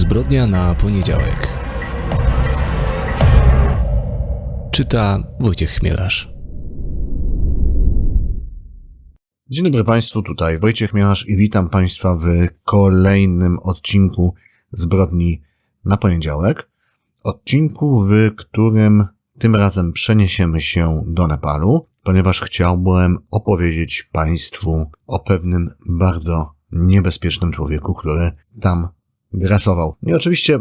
Zbrodnia na poniedziałek. Czyta Wojciech Chmielarz. Dzień dobry Państwu, tutaj Wojciech Mielasz i witam Państwa w kolejnym odcinku Zbrodni na poniedziałek. Odcinku, w którym tym razem przeniesiemy się do Nepalu, ponieważ chciałbym opowiedzieć Państwu o pewnym bardzo niebezpiecznym człowieku, który tam grasował. I oczywiście,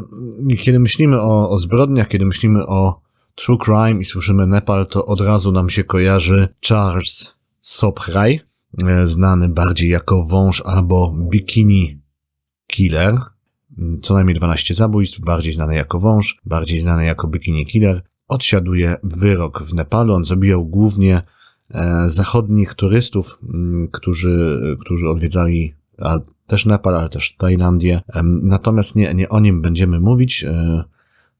kiedy myślimy o, o zbrodniach, kiedy myślimy o true crime i słyszymy Nepal, to od razu nam się kojarzy Charles Sobhraj, e, znany bardziej jako wąż albo bikini killer. Co najmniej 12 zabójstw, bardziej znany jako wąż, bardziej znany jako bikini killer. Odsiaduje wyrok w Nepalu. On zabijał głównie e, zachodnich turystów, m, którzy, którzy odwiedzali też Nepal, ale też Tajlandię. Natomiast nie, nie o nim będziemy mówić, e,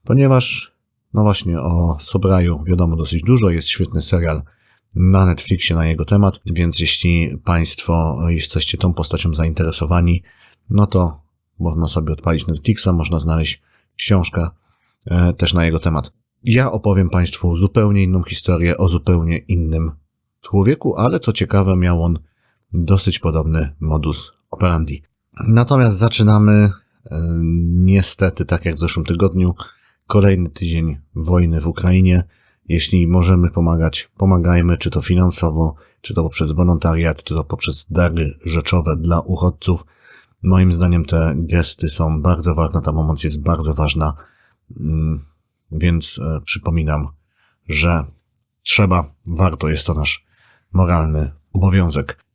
ponieważ no właśnie o Sobraju wiadomo dosyć dużo. Jest świetny serial na Netflixie na jego temat, więc jeśli Państwo jesteście tą postacią zainteresowani, no to można sobie odpalić Netflixa, można znaleźć książkę e, też na jego temat. Ja opowiem Państwu zupełnie inną historię o zupełnie innym człowieku, ale co ciekawe, miał on dosyć podobny modus operandi. Natomiast zaczynamy e, niestety, tak jak w zeszłym tygodniu, kolejny tydzień wojny w Ukrainie. Jeśli możemy pomagać, pomagajmy, czy to finansowo, czy to poprzez wolontariat, czy to poprzez dary rzeczowe dla uchodźców. Moim zdaniem te gesty są bardzo ważne, ta pomoc jest bardzo ważna, Mm, więc e, przypominam, że trzeba, warto, jest to nasz moralny obowiązek.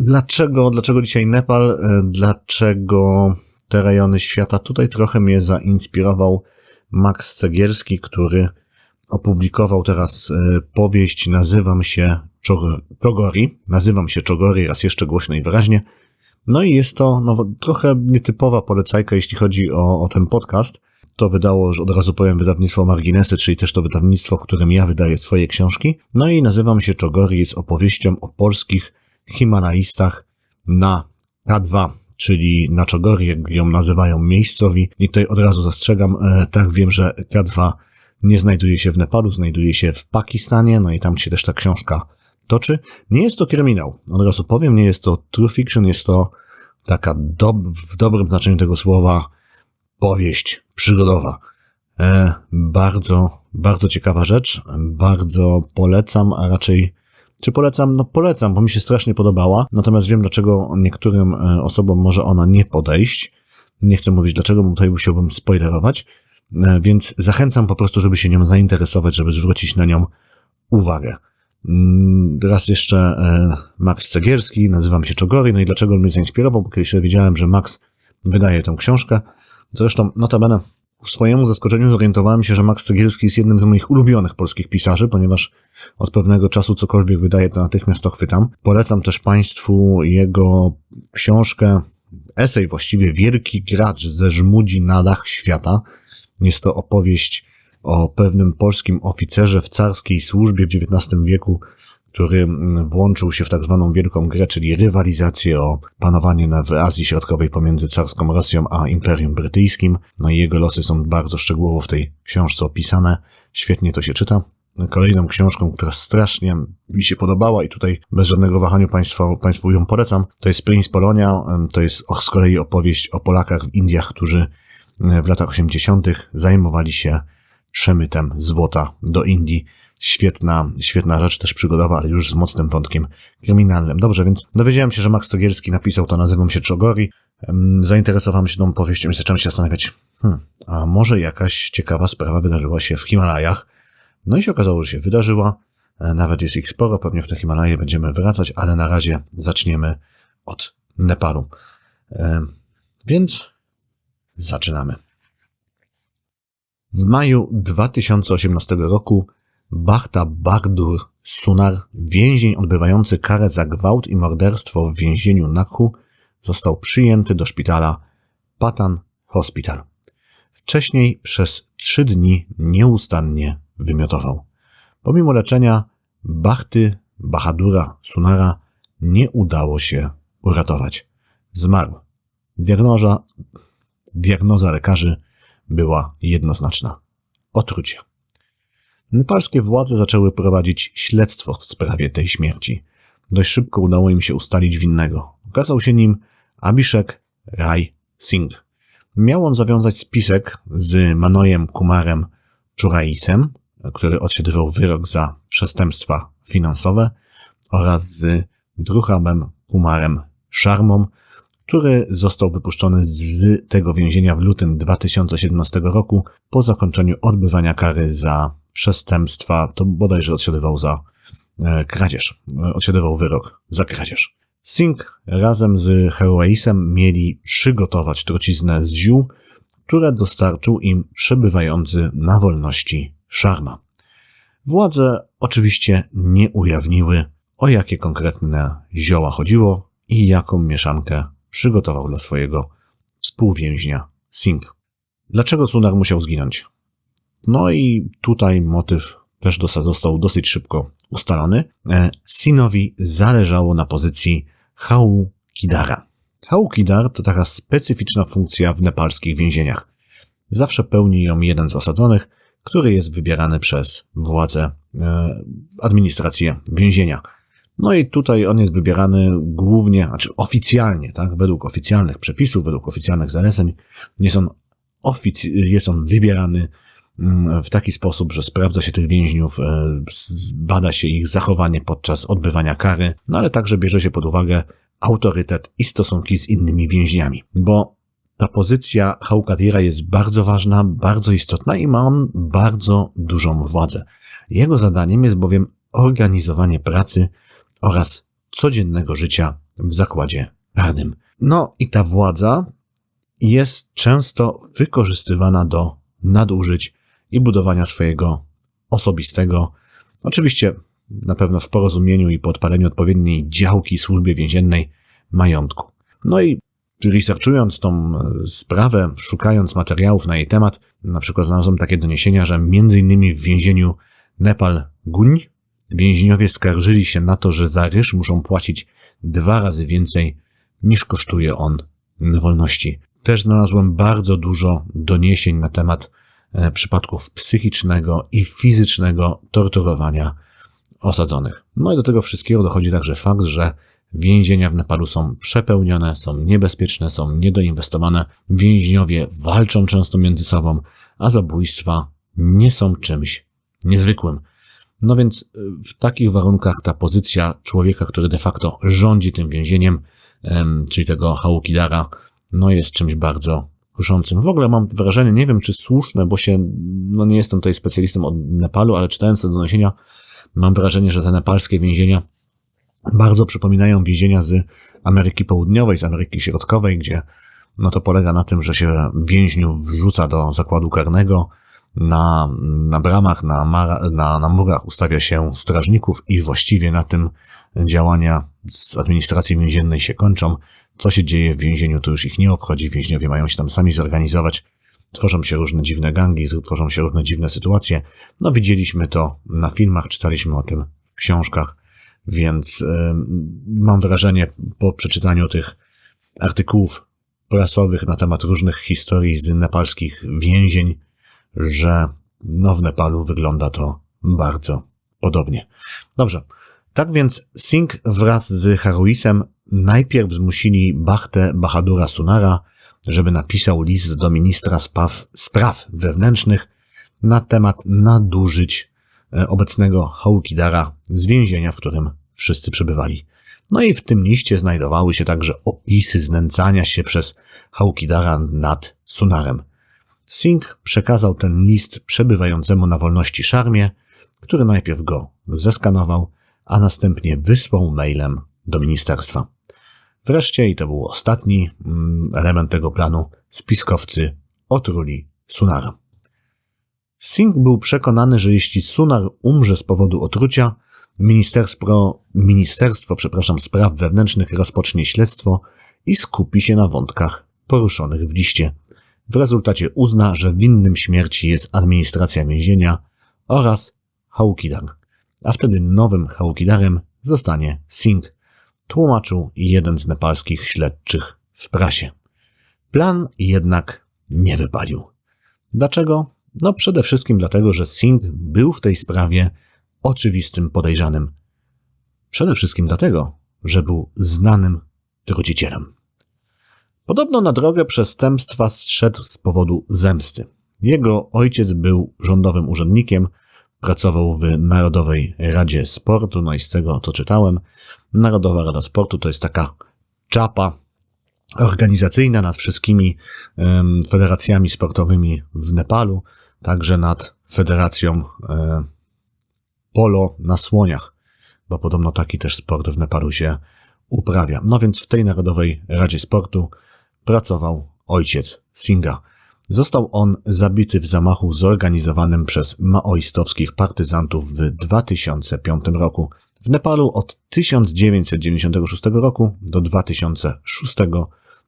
Dlaczego, dlaczego dzisiaj Nepal? E, Dlaczego te rejony świata? Tutaj trochę mnie zainspirował Max Cegielski, który opublikował teraz e, powieść Nazywam się Czog- Czogori. Nazywam się Czogori, raz jeszcze głośno i wyraźnie. No i jest to no, trochę nietypowa polecajka, jeśli chodzi o, o ten podcast. To wydało, już od razu powiem, wydawnictwo Marginesy, czyli też to wydawnictwo, w którym ja wydaję swoje książki. No i Nazywam się Czogori jest opowieścią o polskich Himalajstach na K2, czyli na Czogori, jak ją nazywają miejscowi. I tutaj od razu zastrzegam, e, tak wiem, że K2 nie znajduje się w Nepalu, znajduje się w Pakistanie, no i tam się też ta książka toczy. Nie jest to kryminał, od razu powiem, nie jest to true fiction, jest to taka dob- w dobrym znaczeniu tego słowa powieść przygodowa. E, bardzo, bardzo ciekawa rzecz, bardzo polecam, a raczej czy polecam? No polecam, bo mi się strasznie podobała. Natomiast wiem, dlaczego niektórym e, osobom może ona nie podejść. Nie chcę mówić dlaczego, bo tutaj musiałbym spoilerować. E, Więc zachęcam po prostu, żeby się nią zainteresować, żeby zwrócić na nią uwagę. Mm, Raz jeszcze e, Max Cegielski, nazywam się Czogori, no i dlaczego on mnie zainspirował, bo kiedyś wiedziałem, że Max wydaje tę książkę. Zresztą, notabene, ku swojemu zaskoczeniu zorientowałem się, że Max Cegielski jest jednym z moich ulubionych polskich pisarzy, ponieważ od pewnego czasu cokolwiek wydaje, to natychmiast to chwytam. Polecam też Państwu jego książkę, esej właściwie, Wielki Gracz ze Żmudzi na dach świata. Jest to opowieść o pewnym polskim oficerze w carskiej służbie w XIX wieku, który mm, włączył się w tak zwaną wielką grę, czyli rywalizację o panowanie w Azji Środkowej pomiędzy carską Rosją a Imperium Brytyjskim. No i jego losy są bardzo szczegółowo w tej książce opisane. Świetnie to się czyta. Kolejną książką, która strasznie mi się podobała i tutaj bez żadnego wahania państwa, Państwu ją polecam, to jest Prince Polonia. To jest z kolei opowieść o Polakach w Indiach, którzy w latach 80. zajmowali się przemytem złota do Indii. Świetna, świetna rzecz, też przygodowa, ale już z mocnym wątkiem kryminalnym. Dobrze, więc dowiedziałem się, że Max Cegielski napisał to, nazywam się Czogori. Em, Zainteresowałem się tą powieścią i zacząłem się zastanawiać, hmm, a może jakaś ciekawa sprawa wydarzyła się w Himalajach? No i się okazało, że się wydarzyła. E, Nawet jest ich sporo, pewnie w te Himalaje będziemy wracać, ale na razie zaczniemy od Nepalu. E, Więc zaczynamy. W maju 2018 roku Bachta Bardur Sunar, więzień odbywający karę za gwałt i morderstwo w więzieniu Nakhu, został przyjęty do szpitala Patan Hospital. Wcześniej przez trzy dni nieustannie wymiotował. Pomimo leczenia Bachty Bahadura Sunara nie udało się uratować. Zmarł. Diagnoza, Diagnoza lekarzy była jednoznaczna. Otrucie. Nepalskie władze zaczęły prowadzić śledztwo w sprawie tej śmierci. Dość szybko udało im się ustalić winnego. Okazał się nim Abhishek Rai Singh. Miał on zawiązać spisek z Manojem Kumarem Churaisem, który odsiadywał wyrok za przestępstwa finansowe, oraz z Druchabem Kumarem Sharmą, który został wypuszczony z tego więzienia w lutym 2017 roku po zakończeniu odbywania kary za przestępstwa, to bodajże odsiadywał za e, kradzież, e, odsiadywał wyrok za kradzież. Singh razem z Heroisem mieli przygotować truciznę z ziół, które dostarczył im przebywający na wolności Sharma. Władze oczywiście nie ujawniły, o jakie konkretne zioła chodziło i jaką mieszankę przygotował dla swojego współwięźnia Singh. Dlaczego Sunar musiał zginąć? No i tutaj motyw też został dosyć szybko ustalony. E, Sinowi zależało na pozycji Hau Kidara. Hau Kidar to taka specyficzna funkcja w nepalskich więzieniach. Zawsze pełni ją jeden z osadzonych, który jest wybierany przez władze, e, administrację więzienia. No i tutaj on jest wybierany głównie, znaczy oficjalnie, tak, według oficjalnych przepisów, według oficjalnych zaleceń, jest on, ofic- jest on wybierany w taki sposób, że sprawdza się tych więźniów, e, bada się ich zachowanie podczas odbywania kary, no ale także bierze się pod uwagę autorytet i stosunki z innymi więźniami, bo ta pozycja Haukadira jest bardzo ważna, bardzo istotna i ma on bardzo dużą władzę. Jego zadaniem jest bowiem organizowanie pracy oraz codziennego życia w zakładzie karnym. No i ta władza jest często wykorzystywana do nadużyć i budowania swojego osobistego, oczywiście na pewno w porozumieniu i po odpaleniu odpowiedniej działki służbie więziennej majątku. No i researchując tą e, sprawę, szukając materiałów na jej temat, na przykład znalazłem takie doniesienia, że innymi w więzieniu Nepal Guń więźniowie skarżyli się na to, że za ryż muszą płacić dwa razy więcej niż kosztuje on wolności. Też znalazłem bardzo dużo doniesień na temat przypadków psychicznego i fizycznego torturowania osadzonych. No i do tego wszystkiego dochodzi także fakt, że więzienia w Nepalu są przepełnione, są niebezpieczne, są niedoinwestowane. Więźniowie walczą często między sobą, a zabójstwa nie są czymś niezwykłym. No więc y, w takich warunkach ta pozycja człowieka, który de facto rządzi tym więzieniem, em, czyli tego Haukidara, no jest czymś bardzo kuszącym. W ogóle mam wrażenie, nie wiem czy słuszne, bo się, no nie jestem tutaj specjalistą od Nepalu, ale czytając te doniesienia, mam wrażenie, że te nepalskie więzienia bardzo przypominają więzienia z Ameryki Południowej, z Ameryki Środkowej, gdzie no to polega na tym, że się więźniów wrzuca do zakładu karnego, na, na bramach, na, mara, na, na murach ustawia się strażników i właściwie na tym działania z administracji więziennej się kończą. Co się dzieje w więzieniu, to już ich nie obchodzi. Więźniowie mają się tam sami zorganizować. Tworzą się różne dziwne gangi, tworzą się różne dziwne sytuacje. No widzieliśmy to na filmach, czytaliśmy o tym w książkach, więc y, mam wrażenie po przeczytaniu tych artykułów prasowych na temat różnych historii z nepalskich więzień, że no w Nepalu wygląda to bardzo podobnie. Dobrze. Tak więc Singh wraz z Haruisem najpierw zmusili Bachtę Bahadura Sunara, żeby napisał list do ministra spraw, spraw wewnętrznych na temat nadużyć e, obecnego Haukidara z więzienia, w którym wszyscy przebywali. No i w tym liście znajdowały się także opisy znęcania się przez Haukidara nad Sunarem. Singh przekazał ten list przebywającemu na wolności Szarmie, który najpierw go zeskanował, a następnie wysłał mailem do ministerstwa. Wreszcie, i to był ostatni mm, element tego planu, spiskowcy otruli Sunara. Singh był przekonany, że jeśli Sunar umrze z powodu otrucia, ministerstwo, ministerstwo przepraszam, spraw wewnętrznych rozpocznie śledztwo i skupi się na wątkach poruszonych w liście. W rezultacie uzna, że winnym śmierci jest administracja więzienia oraz Haukidar, a wtedy nowym Haukidarem zostanie Singh, tłumaczył jeden z nepalskich śledczych w prasie. Plan jednak nie wypalił. Dlaczego? No przede wszystkim dlatego, że Singh był w tej sprawie oczywistym podejrzanym. Przede wszystkim dlatego, że był znanym trucicielem. Podobno na drogę przestępstwa zszedł z powodu zemsty. Jego ojciec był rządowym urzędnikiem, pracował w Narodowej Radzie Sportu, no i z tego co czytałem, Narodowa Rada Sportu to jest taka czapa organizacyjna nad wszystkimi federacjami sportowymi w Nepalu, także nad Federacją e, Polo na słoniach, bo podobno taki też sport w Nepalu się uprawia. No więc w tej Narodowej Radzie Sportu pracował ojciec Singa. Został on zabity w zamachu zorganizowanym przez maoistowskich partyzantów w 2005 roku. W Nepalu od 1996 roku do 2006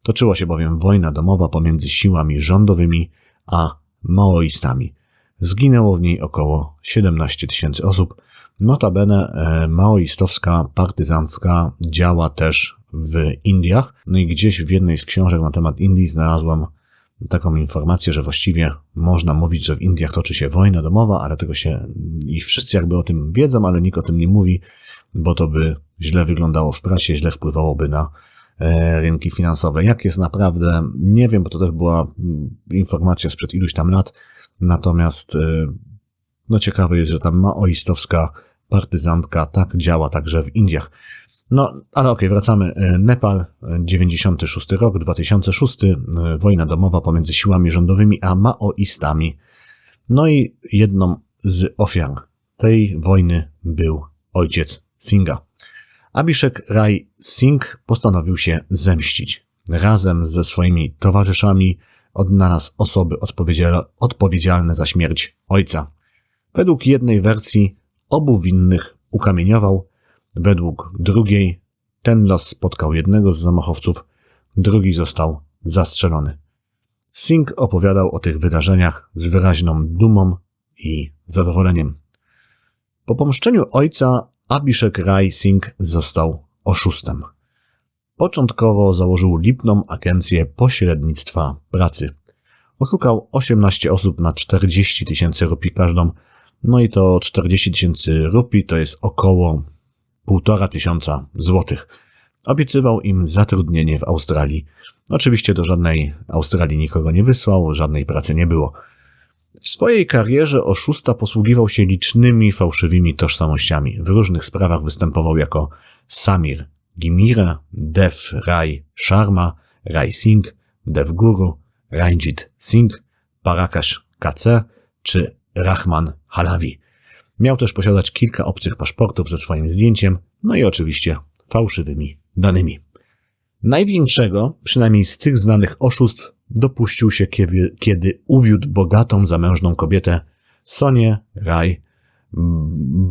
toczyła się bowiem wojna domowa pomiędzy siłami rządowymi a maoistami. Zginęło w niej około 17 tysięcy osób. Notabene e, maoistowska partyzancka działa też w Indiach. No i gdzieś w jednej z książek na temat Indii znalazłam taką informację, że właściwie można mówić, że w Indiach toczy się wojna domowa, ale tego się i wszyscy jakby o tym wiedzą, ale nikt o tym nie mówi, bo to by źle wyglądało w prasie, źle wpływałoby na e, rynki finansowe. Jak jest naprawdę, nie wiem, bo to też była mm, informacja sprzed iluś tam lat, natomiast e, no ciekawe jest, że ta maoistowska partyzantka tak działa także w Indiach. No, ale okej, wracamy. E, Nepal, e, 96 rok, 2006, e, wojna domowa pomiędzy siłami rządowymi a maoistami. No i jedną z ofiar tej wojny był ojciec Singha. Abhishek Rai Singh postanowił się zemścić. Razem ze swoimi towarzyszami odnalazł osoby odpowiedzialne za śmierć ojca. Według jednej wersji obu winnych ukamieniował, według drugiej ten los spotkał jednego z zamachowców, drugi został zastrzelony. Singh opowiadał o tych wydarzeniach z wyraźną dumą i zadowoleniem. Po pomszczeniu ojca Abhishek Rai Singh został oszustem. Początkowo założył lipną agencję pośrednictwa pracy. Oszukał 18 osób na 40 tysięcy rupii każdą, no i to 40 tysięcy rupii to jest około półtora tysiąca złotych. Obiecywał im zatrudnienie w Australii. Oczywiście do żadnej Australii nikogo nie wysłał, żadnej pracy nie było. W swojej karierze oszusta posługiwał się licznymi fałszywymi tożsamościami. W różnych sprawach występował jako Samir Gimire, Dev Rai Sharma, Rai Singh, Dev Guru, Ranjit Singh, Parakash KC czy Rahman Halavi. Miał też posiadać kilka obcych paszportów ze swoim zdjęciem, no i oczywiście fałszywymi danymi. Największego, przynajmniej z tych znanych oszustw, dopuścił się kiedy, uwiódł bogatą, zamężną kobietę Sonię Rai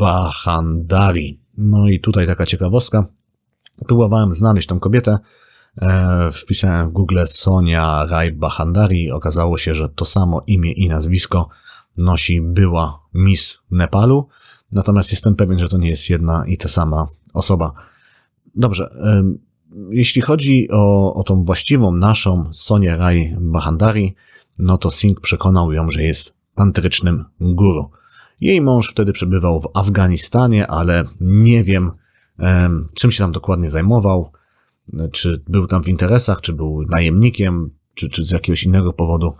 Bahandari. No i tutaj taka ciekawostka. Próbowałem znaleźć tą kobietę. E, wpisałem w Google Sonia Rai Bahandari. Okazało się, że to samo imię i nazwisko nosi była Miss Nepalu. Natomiast jestem pewien, że to nie jest jedna i ta sama osoba. Dobrze. Jeśli chodzi o, o tą właściwą naszą Sonię Rai Bahandari, no to Singh przekonał ją, że jest tantrycznym guru. Jej mąż wtedy przebywał w Afganistanie, ale nie wiem, em, czym się tam dokładnie zajmował. Czy był tam w interesach, czy był najemnikiem, czy, czy z jakiegoś innego powodu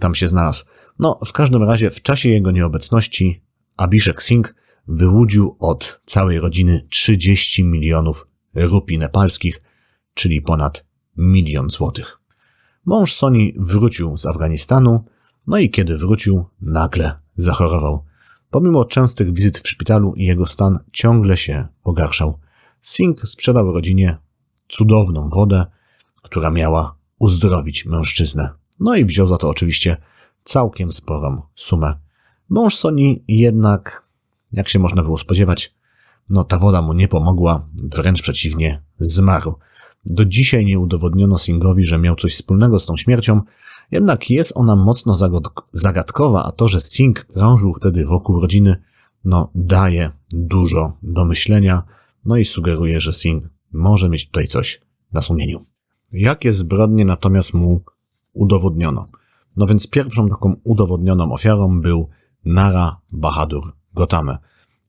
tam się znalazł. No, w każdym razie w czasie jego nieobecności Abhishek Singh wyłudził od całej rodziny 30 milionów rupii nepalskich, czyli ponad milion złotych. Mąż Soni wrócił z Afganistanu, no i kiedy wrócił, nagle zachorował. Pomimo częstych wizyt w szpitalu, jego stan ciągle się pogarszał. Singh sprzedał rodzinie cudowną wodę, która miała uzdrowić mężczyznę. No i wziął za to oczywiście całkiem sporą sumę. Mąż Soni jednak, jak się można było spodziewać, no ta woda mu nie pomogła, wręcz przeciwnie, zmarł. Do dzisiaj nie udowodniono Singowi, że miał coś wspólnego z tą śmiercią, jednak jest ona mocno zagadkowa, a to, że Singh krążył wtedy wokół rodziny, no daje dużo do myślenia, no i sugeruje, że Singh może mieć tutaj coś na sumieniu. Jakie zbrodnie natomiast mu udowodniono. No więc pierwszą taką udowodnioną ofiarą był Nara Bahadur Gotame.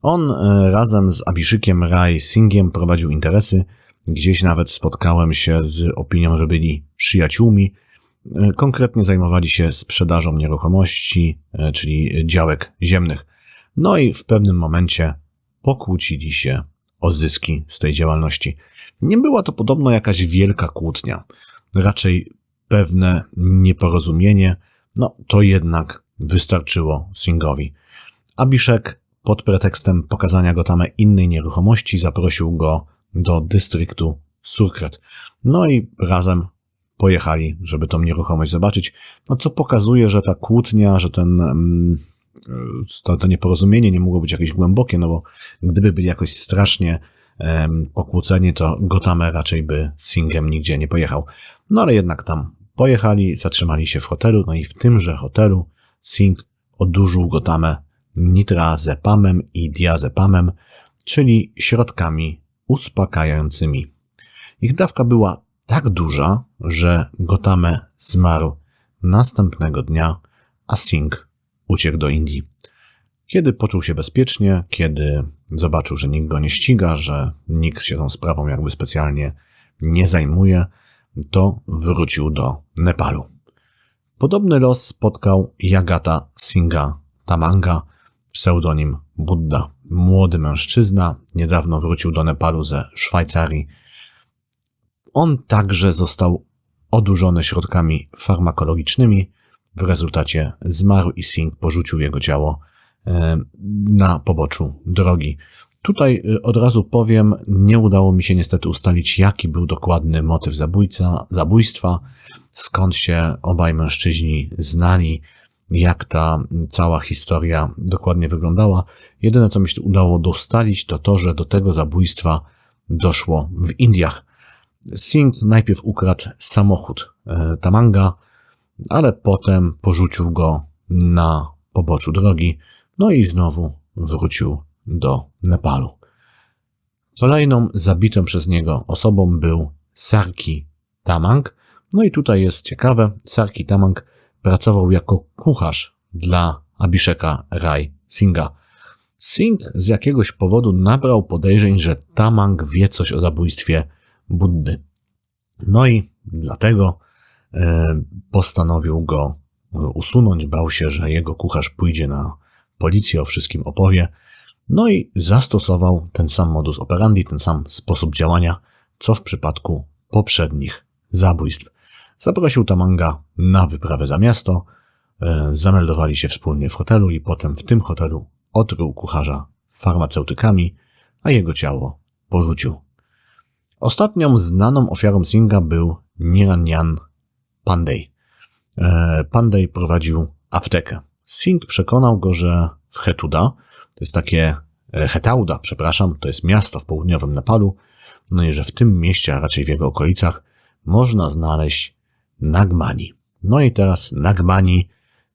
On e, razem z Abiszykiem Rai Singhiem prowadził interesy. Gdzieś nawet spotkałem się z opinią, że byli przyjaciółmi. E, Konkretnie zajmowali się sprzedażą nieruchomości, e, czyli działek ziemnych. No i w pewnym momencie pokłócili się o zyski z tej działalności. Nie była to podobno jakaś wielka kłótnia, raczej pewne nieporozumienie, no to jednak wystarczyło Singhowi. Abiszek pod pretekstem pokazania go tam innej nieruchomości zaprosił go do dystryktu Surkret. No i razem pojechali, żeby tą nieruchomość zobaczyć, no co pokazuje, że ta kłótnia, że ten, mm, to, to nieporozumienie nie mogło być jakieś głębokie, no bo gdyby byli jakoś strasznie pokłóceni, to Gotame raczej by z Singhem nigdzie nie pojechał. No ale jednak tam pojechali, zatrzymali się w hotelu, no i w tymże hotelu Singh odurzył Gotamę nitrazepamem i diazepamem, czyli środkami uspokajającymi. Ich dawka była tak duża, że Gotame zmarł następnego dnia, a Singh uciekł do Indii. Kiedy poczuł się bezpiecznie, kiedy zobaczył, że nikt go nie ściga, że nikt się tą sprawą jakby specjalnie nie zajmuje, to wrócił do Nepalu. Podobny los spotkał Jagata Singha Tamanga, pseudonim Buddha. Młody mężczyzna, niedawno wrócił do Nepalu ze Szwajcarii. On także został odurzony środkami farmakologicznymi. W rezultacie zmarł i Singh porzucił jego ciało e, na poboczu drogi. Tutaj y, od razu powiem, nie udało mi się niestety ustalić, jaki był dokładny motyw zabójca, zabójstwa, skąd się obaj mężczyźni znali, jak ta cała historia dokładnie wyglądała. Jedyne, co mi się udało dostalić, to to, że do tego zabójstwa doszło w Indiach. Singh najpierw ukradł samochód e, Tamanga, ale potem porzucił go na poboczu drogi, no i znowu wrócił do Nepalu. Kolejną zabitą przez niego osobą był Sarki Tamang. No i tutaj jest ciekawe, Sarki Tamang pracował jako kucharz dla Abhisheka Rai Singha. Singh z jakiegoś powodu nabrał podejrzeń, że Tamang wie coś o zabójstwie Buddy. No i dlatego e, postanowił go usunąć, bał się, że jego kucharz pójdzie na policję, o wszystkim opowie. No i zastosował ten sam modus operandi, ten sam sposób działania, co w przypadku poprzednich zabójstw. Zaprosił Tamanga na wyprawę za miasto, e, zameldowali się wspólnie w hotelu i potem w tym hotelu otruł kucharza farmaceutykami, a jego ciało porzucił. Ostatnią znaną ofiarą Singha był Niranyan Pandey. E, Pandey prowadził aptekę. Singh przekonał go, że w Hetuda, to jest takie e, Hetauda, przepraszam, to jest miasto w południowym Nepalu, no i że w tym mieście, a raczej w jego okolicach, można znaleźć Nagmani. No i teraz Nagmani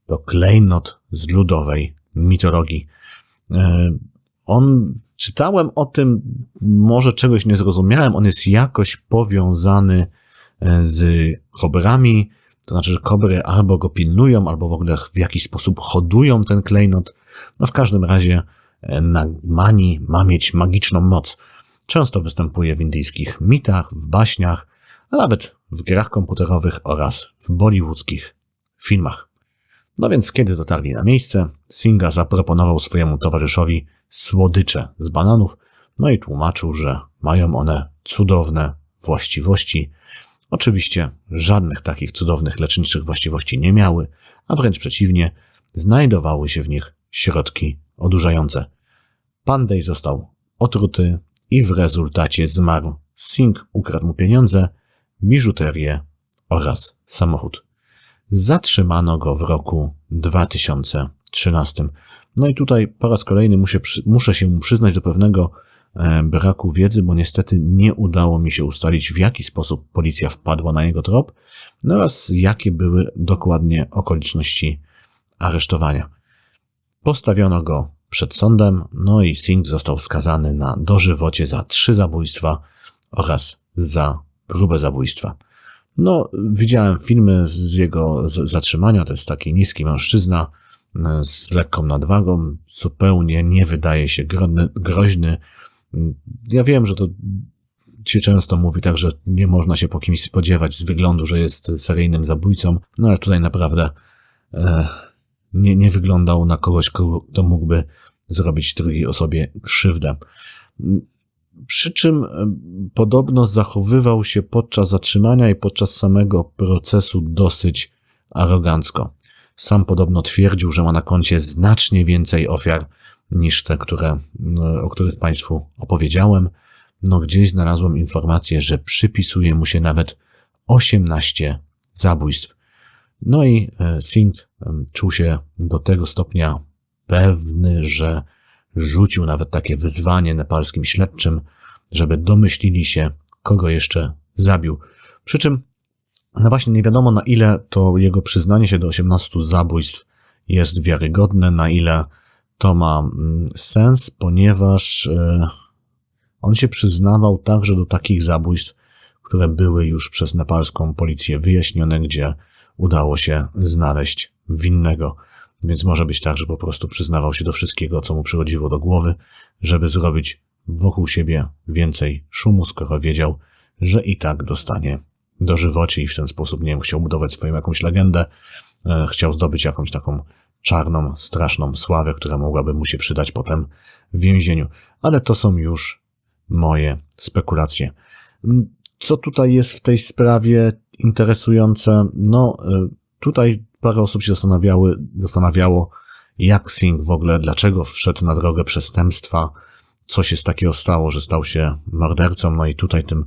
to klejnot z ludowej mitologii. E, On, czytałem o tym, może czegoś nie zrozumiałem, on jest jakoś powiązany e, z kobrami, to znaczy, że kobry albo go pilnują, albo w ogóle w jakiś sposób hodują ten klejnot. No w każdym razie e, Nagmani ma mieć magiczną moc. Często występuje w indyjskich mitach, w baśniach, a nawet w grach komputerowych oraz w bollywoodzkich filmach. No więc kiedy dotarli na miejsce, Singa zaproponował swojemu towarzyszowi słodycze z bananów, no i tłumaczył, że mają one cudowne właściwości. Oczywiście żadnych takich cudownych leczniczych właściwości nie miały, a wręcz przeciwnie, znajdowały się w nich środki odurzające. Pandej został otruty i w rezultacie zmarł. Singh ukradł mu pieniądze, biżuterię oraz samochód. Zatrzymano go w roku 2013. No i tutaj po raz kolejny muszę, muszę się mu przyznać do pewnego e, braku wiedzy, bo niestety nie udało mi się ustalić, w jaki sposób policja wpadła na jego trop no oraz jakie były dokładnie okoliczności aresztowania. Postawiono go przed sądem, no i Singh został skazany na dożywocie za trzy zabójstwa oraz za próbę zabójstwa. No, widziałem filmy z jego zatrzymania. To jest taki niski mężczyzna e, z lekką nadwagą. Zupełnie nie wydaje się groźny. Ja wiem, że to się często mówi tak, że nie można się po kimś spodziewać z wyglądu, że jest seryjnym zabójcą, no ale tutaj naprawdę e, nie, nie wyglądał na kogoś, kogo- kto mógłby zrobić drugiej osobie krzywdę. Przy czym e, podobno zachowywał się podczas zatrzymania i podczas samego procesu dosyć arogancko. Sam podobno twierdził, że ma na koncie znacznie więcej ofiar niż te, które, no, o których Państwu opowiedziałem. No, gdzieś znalazłem informację, że przypisuje mu się nawet 18 zabójstw. No i e, em, czuł się do tego stopnia pewny, że rzucił nawet takie wyzwanie nepalskim śledczym, żeby domyślili się, kogo jeszcze zabił. Przy czym, no właśnie, nie wiadomo na ile to jego przyznanie się do 18 zabójstw jest wiarygodne, na ile to ma sens, ponieważ e, on się przyznawał także do takich zabójstw, które były już przez nepalską policję wyjaśnione, gdzie udało się znaleźć winnego. Więc może być tak, że po prostu przyznawał się do wszystkiego, co mu przychodziło do głowy, żeby zrobić wokół siebie więcej szumu, skoro wiedział, że i tak dostanie dożywocie i w ten sposób, nie wiem, chciał budować swoją jakąś legendę, e, chciał zdobyć jakąś taką czarną, straszną sławę, która mogłaby mu się przydać potem w więzieniu. Ale to są już moje spekulacje. Mm, Co tutaj jest w tej sprawie interesujące? No, y, tutaj parę osób się zastanawiały, zastanawiało, jak Singh w ogóle, dlaczego wszedł na drogę przestępstwa, co się z takiego stało, że stał się mordercą. No i tutaj tym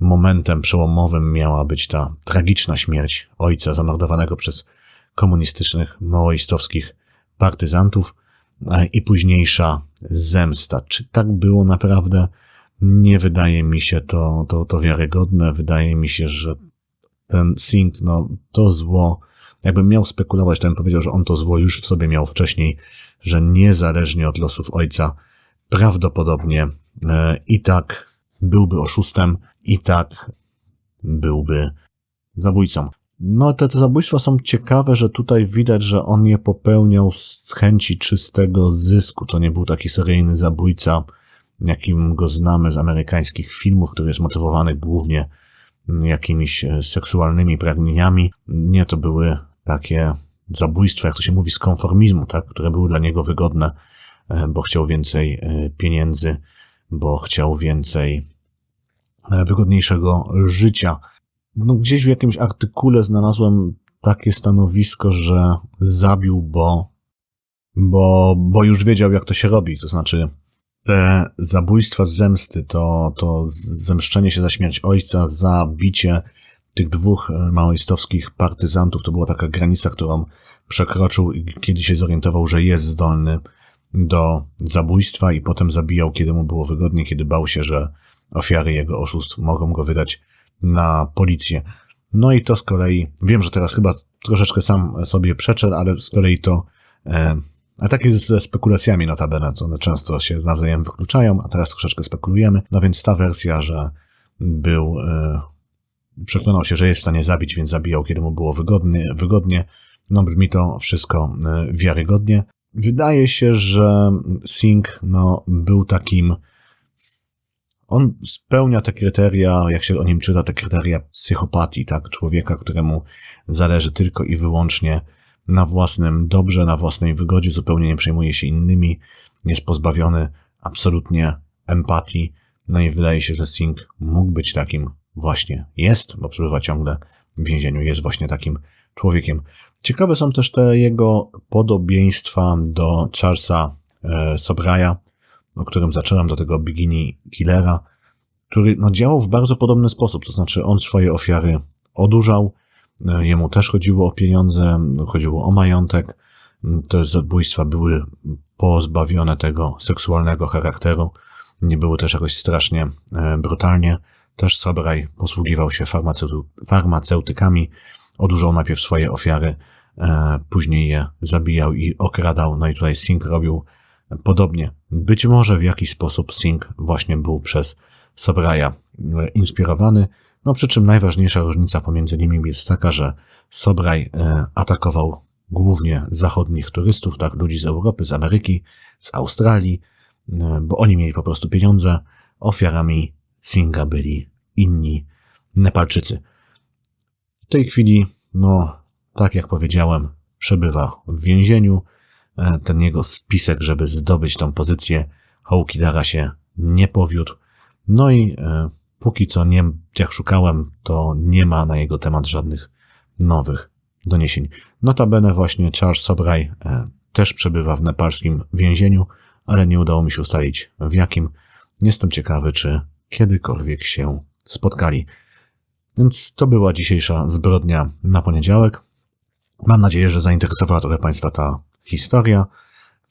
momentem przełomowym miała być ta tragiczna śmierć ojca zamordowanego przez komunistycznych, maoistowskich partyzantów e, i późniejsza zemsta. Czy tak było naprawdę? Nie wydaje mi się to, to, to wiarygodne. Wydaje mi się, że ten Singh, no to zło, jakbym miał spekulować, to bym powiedział, że on to zło już w sobie miał wcześniej, że niezależnie od losów ojca, prawdopodobnie e, i tak byłby oszustem, i tak byłby zabójcą. No, te, te zabójstwa są ciekawe, że tutaj widać, że on je popełniał z chęci czystego zysku. To nie był taki seryjny zabójca, jakim go znamy z amerykańskich filmów, który jest motywowany głównie jakimiś e, seksualnymi pragnieniami. Nie, to były takie zabójstwa, jak to się mówi, z konformizmu, tak, które były dla niego wygodne, e, bo chciał więcej e, pieniędzy, bo chciał więcej wygodniejszego życia. No, gdzieś w jakimś artykule znalazłem takie stanowisko, że zabił, bo, bo, bo już wiedział, jak to się robi. To znaczy, te zabójstwa z zemsty, to, to zemszczenie się za śmierć ojca, za bicie tych dwóch e, maoistowskich partyzantów, to była taka granica, którą przekroczył, i kiedy się zorientował, że jest zdolny do zabójstwa i potem zabijał, kiedy mu było wygodnie, kiedy bał się, że ofiary jego oszustw mogą go wydać na policję. No i to z kolei, wiem, że teraz chyba troszeczkę sam sobie przeczę, ale z kolei to, e, a tak jest ze spekulacjami notabene, co one często się nawzajem wykluczają, a teraz troszeczkę spekulujemy. No więc ta wersja, że był, e, przekonał się, że jest w stanie zabić, więc zabijał, kiedy mu było wygodnie, wygodnie. No brzmi to wszystko e, wiarygodnie. Wydaje się, że Singh no, był takim on spełnia te kryteria, jak się o nim czyta, te kryteria psychopatii, tak? Człowieka, któremu zależy tylko i wyłącznie na własnym dobrze, na własnej wygodzie, zupełnie nie przejmuje się innymi, jest pozbawiony absolutnie empatii. No i wydaje się, że Singh mógł być takim właśnie. Jest, bo przebywa ciągle w więzieniu, jest właśnie takim człowiekiem. Ciekawe są też te jego podobieństwa do Charlesa e, Sobraya, o którym zacząłem, do tego Bigini Killera, który no, działał w bardzo podobny sposób. To znaczy, on swoje ofiary odurzał, jemu też chodziło o pieniądze, chodziło o majątek. Te zabójstwa były pozbawione tego seksualnego charakteru, nie były też jakoś strasznie e, brutalnie. Też Sobraj posługiwał się farmaceuty- farmaceutykami, odurzał najpierw swoje ofiary, e, później je zabijał i okradał. No i tutaj Singh robił podobnie. Być może w jakiś sposób Singh właśnie był przez Sobraya inspirowany. No przy czym najważniejsza różnica pomiędzy nimi jest taka, że Sobraj e, atakował głównie zachodnich turystów, tak, ludzi z Europy, z Ameryki, z Australii, e, bo oni mieli po prostu pieniądze. Ofiarami Singa byli inni Nepalczycy. W tej chwili, no, tak jak powiedziałem, przebywa w więzieniu. E, Ten jego spisek, żeby zdobyć tą pozycję Hołkidara się nie powiódł. No i póki co nie, jak szukałem, to nie ma na jego temat żadnych nowych doniesień. Notabene właśnie Charles Sobraj e, też przebywa w nepalskim więzieniu, ale nie udało mi się ustalić w jakim. Jestem ciekawy, czy kiedykolwiek się spotkali. Więc to była dzisiejsza zbrodnia na poniedziałek. Mam nadzieję, że zainteresowała trochę Państwa ta historia.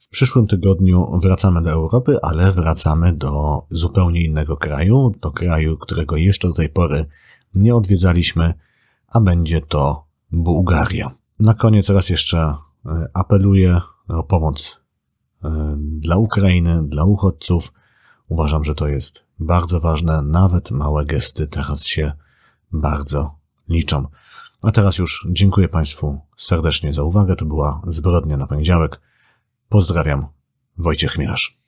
W przyszłym tygodniu wracamy do Europy, ale wracamy do zupełnie innego kraju, do kraju, którego jeszcze do tej pory nie odwiedzaliśmy, a będzie to Bułgaria. Na koniec raz jeszcze e, apeluję o pomoc e, dla Ukrainy, dla uchodźców. Uważam, że to jest bardzo ważne. Nawet małe gesty teraz się bardzo liczą. A teraz już dziękuję Państwu serdecznie za uwagę. To była zbrodnia na poniedziałek. Pozdrawiam, Wojciech Mielasz.